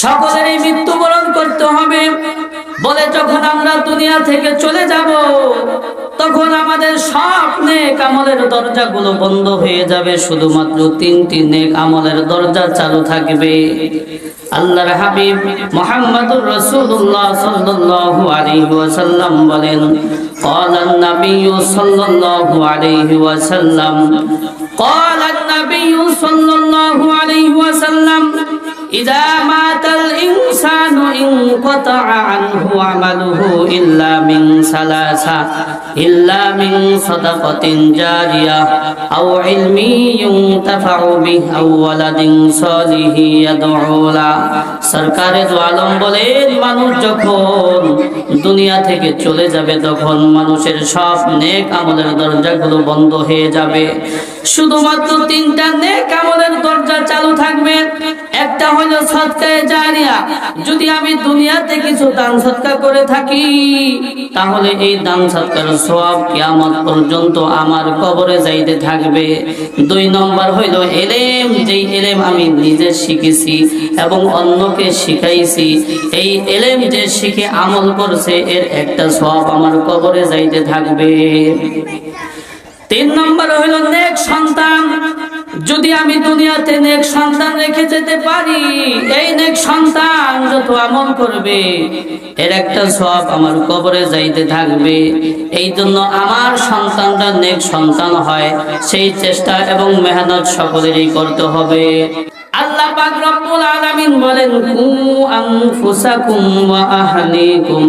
সকলেরই মৃত্যুবরণ করতে হবে বলে যখন আমরা দুনিয়া থেকে চলে যাব তখন আমাদের সব নেক আমলের দরজাগুলো বন্ধ হয়ে যাবে শুধুমাত্র তিনটি নেক আমলের দরজা চালু থাকবে আল্লাহর হাবিব মোহাম্মদুর রাসূলুল্লাহ সাল্লাল্লাহু আলাইহি ওয়াসাল্লাম বলেন قال النبي صلى الله عليه وسلم قال النبي صلى الله عليه وسلم ইদা মাতাল ইন الإنسان انقطع عنه عمله إلا من ثلاثة إلا من صدقة جارية أو علم ينتفع به أو ولد صالح يدعو له সরকারে আলম বলেন মানুষ যখন দুনিয়া থেকে চলে যাবে তখন মানুষের সব নেক আমলের দরজাগুলো বন্ধ হয়ে যাবে শুধুমাত্র তিনটা নেক আমলের দরজা চালু থাকবে একটা হলো সৎকায় জারিয়া যদি আমি দুনিয়াতে কিছু দান সৎকার করে থাকি, তাহলে এই দান সৎকার সব কিয়ামত পর্যন্ত আমার কবরে যাইতে থাকবে। দুই নম্বর হইল এলেম, যেই এলেম আমি নিজে শিখেছি এবং অন্যকে শিখাইছি। এই এলেম যে শিখে আমল করছে, এর একটা সব আমার কবরে যাইতে থাকবে। তিন নম্বর হইল নেক সন্তান। যদি আমি দুনিয়াতে নেক সন্তান রেখে যেতে পারি, এই নেক সন্তান যত আমল করবে, এর একটা সব আমার কবরে যাইতে থাকবে। এই জন্য আমার সন্তানটা নেক সন্তান হয়, সেই চেষ্টা এবং মেহনত সকলেরই করতে হবে। আল্লাহ পাক রব্বুল আলামিন বলেন, কু আনফুসাকুম ওয়া আহলিকুম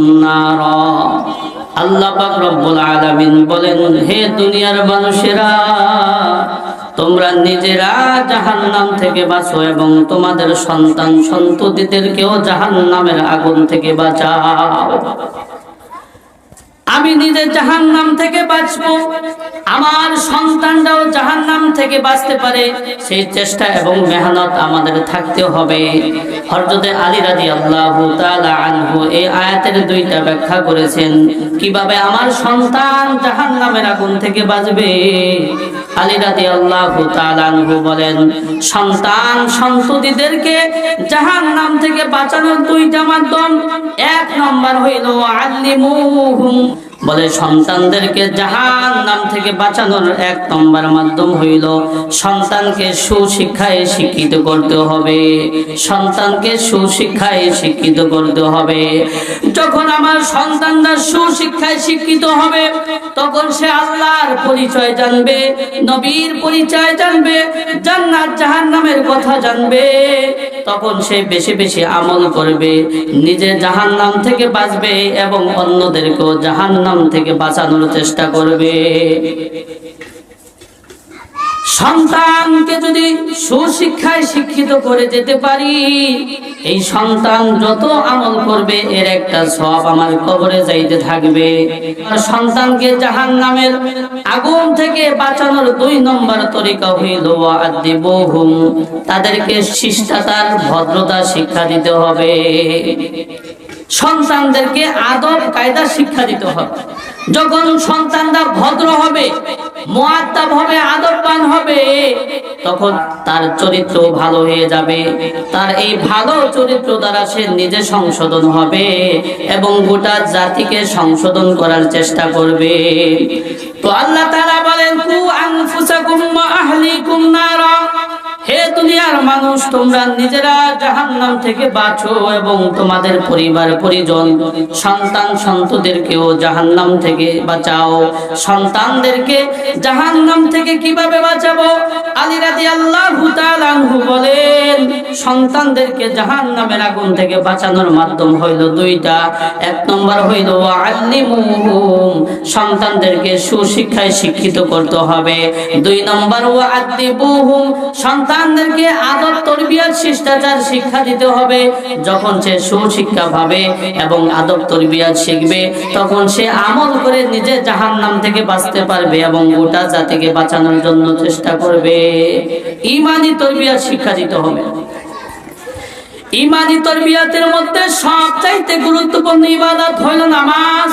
আল্লাহ পাক রব্বুল আলামিন বলেন, হে দুনিয়ার মানুষেরা তোমরা নিজেরা জাহান নাম থেকে বাঁচো এবং তোমাদের সন্তান সন্ততিদেরকেও জাহান্নামের আগুন থেকে বাঁচাও। আমি নিজে জাহান নাম থেকে বাঁচবো, আমার সন্তানরাও জাহান্নাম থেকে বাঁচতে পারে, সেই চেষ্টা এবং মেহনত আমাদের থাকতে হবে। হরজতে আলী রাজি আল্লাহ আনহু এই আয়াতের দুইটা ব্যাখ্যা করেছেন, কীভাবে আমার সন্তান জাহান নামের আগুন থেকে বাঁচবে? আলী রাজি আল্লাহ বলেন, সন্তান সন্ততিদেরকে জাহান্নাম থেকে বাঁচানোর দুইটা মাধ্যম এক নম্বর হইল আল্লিমুহুম বলে, সন্তানদেরকে জাহান নাম থেকে বাঁচানোর এক নম্বর মাধ্যম হইল, সন্তানকে সুশিক্ষায় শিক্ষিত করতে হবে। সন্তানকে সুশিক্ষায় শিক্ষিত করতে হবে। যখন আমার সন্তানরা সুশিক্ষায় শিক্ষিত হবে, তখন সে আল্লাহর পরিচয় জানবে, নবীর পরিচয় জানবে, জান্নাত জাহান্নামের কথা জানবে। তখন সে বেশি বেশি আমল করবে, নিজে জাহান নাম থেকে বাঁচবে এবং অন্যদেরকেও জাহান নাম থেকে বাঁচানোর চেষ্টা করবে। সন্তানকে যদি সুশিক্ষায় শিক্ষিত করে যেতে পারি এই সন্তান যত আমল করবে, এর একটা সব আমার কবরে যাইতে থাকবে। সন্তানকে জাহান নামের আগুন থেকে বাঁচানোর দুই নম্বর তরিকা হইল আদিবহুম তাদেরকে শিষ্টাচার, ভদ্রতা শিক্ষা দিতে হবে। সন্তানদেরকে আদব কায়দা শিক্ষা দিতে হবে। যখন সন্তানরা ভদ্র হবে মোয়াত্তাব হবে, আদববান হবে, তখন তার চরিত্র ভালো হয়ে যাবে। তার এই ভালো চরিত্র দ্বারা সে নিজে সংশোধন হবে এবং গোটা জাতিকে সংশোধন করার চেষ্টা করবে। তো আল্লাহ তাআলা বলেন কু আনফুসাকুম ওয়া আহলিকুম নারা। হে দুনিয়ার মানুষ, তোমরা নিজেরা জাহান্নাম থেকে বাঁচো এবং তোমাদের পরিবার, পরিজন, সন্তান সন্তদেরকেও জাহান্নাম থেকে বাঁচাও। সন্তানদেরকে জাহান্নাম থেকে কীভাবে বাঁচাবো? আলী রাদি আল্লাহ বলেন, সন্তানদেরকে জাহান্নামের আগুন থেকে বাঁচানোর মাধ্যম হইল দুইটা। এক নম্বর হইল আল্লিমুহুম সন্তানদেরকে সুশিক্ষায় শিক্ষিত করতে হবে। দুই নম্বর ও আদিবুহুম সন্তানদেরকে আদর তরবিয়ার শিষ্টাচার শিক্ষা দিতে হবে। যখন সে সুশিক্ষা পাবে এবং আদব, তরবিয়াত শিখবে, তখন সে আমল করে নিজে জাহান্নাম থেকে বাঁচতে পারবে এবং গোটা জাতিকে বাঁচানোর জন্য চেষ্টা করবে। ইমানি তরবিয়াত শিক্ষা দিতে হবে। ইমানি তরবিয়াতের মধ্যে সবচাইতে গুরুত্বপূর্ণ ইবাদত হইল নামাজ।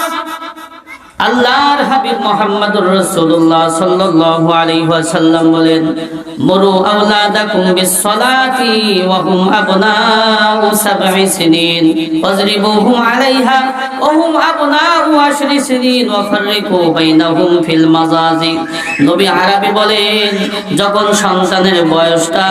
আল্লাহর হাবিব মোহাম্মদুর রাসূলুল্লাহ সাল্লাল্লাহু আলাইহি ওয়াসাল্লাম বলেন, মুরু আওলাদাকুম বিস-সালাতি ওয়া হুম আবনাউ সাব'i সিনিন ওয়াজরিবুহুম আলাইহা ওয়া হুম আবনাউ আশরি সিনিন ওয়া ফাররিকু বাইনাহুম ফিল মাজাজি নবী আরবি বলেন, যখন সন্তানের বয়সটা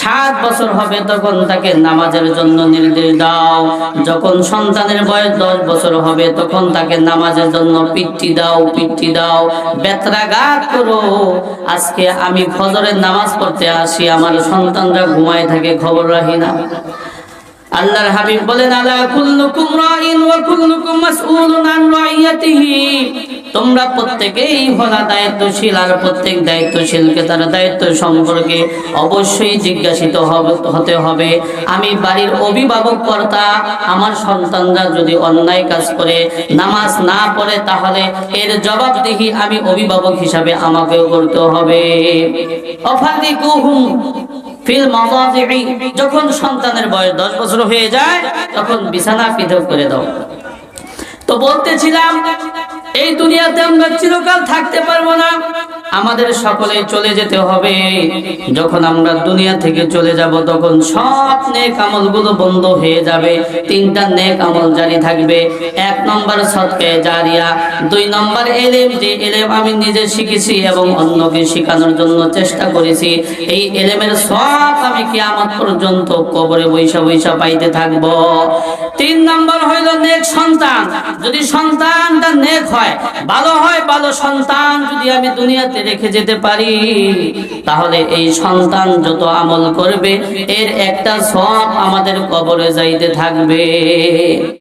সাত বছর হবে, তখন তাকে নামাজের জন্য নির্দেশ দাও। যখন সন্তানের বয়স দশ বছর হবে, তখন তাকে নামাজের জন্য পিঠি দাও পিটি দাও। বেত্রাঘাত করো। আজকে আমি ফজরের নামাজ পড়তে আসি, আমার সন্তানরা ঘুমায় থাকে, খবর রাখি না। আল্লাহর হাবিব বলেন, আলা কুল্লুকুম রাইন ওয়া কুল্লুকুম মাসউলুন আন রাইয়াতিহি। তোমরা প্রত্যেকেই হলা দায়িত্বশীল আর প্রত্যেক দায়িত্বশীলকে তার দায়িত্ব সম্পর্কে অবশ্যই জিজ্ঞাসিত হতে হবে। আমি বাড়ির অভিভাবক কর্তা, আমার সন্তানরা যদি অন্যায় কাজ করে, নামাজ না পড়ে, তাহলে এর জবাবদিহি আমি অভিভাবক হিসাবে আমাকেও করতে হবে। ফিল যখন সন্তানের বয়স দশ বছর হয়ে যায়, তখন বিছানা পৃথক করে দাও। তো বলতেছিলাম এই দুনিয়াতে আমরা চিরকাল থাকতে পারব না। আমাদের সকলে চলে যেতে হবে। যখন আমরা দুনিয়া থেকে চলে যাব, তখন সব নেক আমলগুলো বন্ধ হয়ে যাবে। তিনটা নেক আমল জারি থাকবে। এক নম্বর সৎকে জারিয়া, দুই নম্বর এলেম, যে এলেম আমি নিজে শিখেছি এবং অন্যকে শেখানোর জন্য চেষ্টা করেছি, এই এলেমের সব আমি কি কিয়ামত পর্যন্ত কবরে বৈশা বৈশা পাইতে থাকব। তিন নম্বর হইল নেক সন্তান। যদি সন্তানটা নেক হয়, ভালো হয়, ভালো সন্তান যদি আমি দুনিয়াতে রেখে যেতে পারি। তাহলে এই সন্তান যত আমল করবে, এর একটা সব আমাদের কবরে যাইতে থাকবে।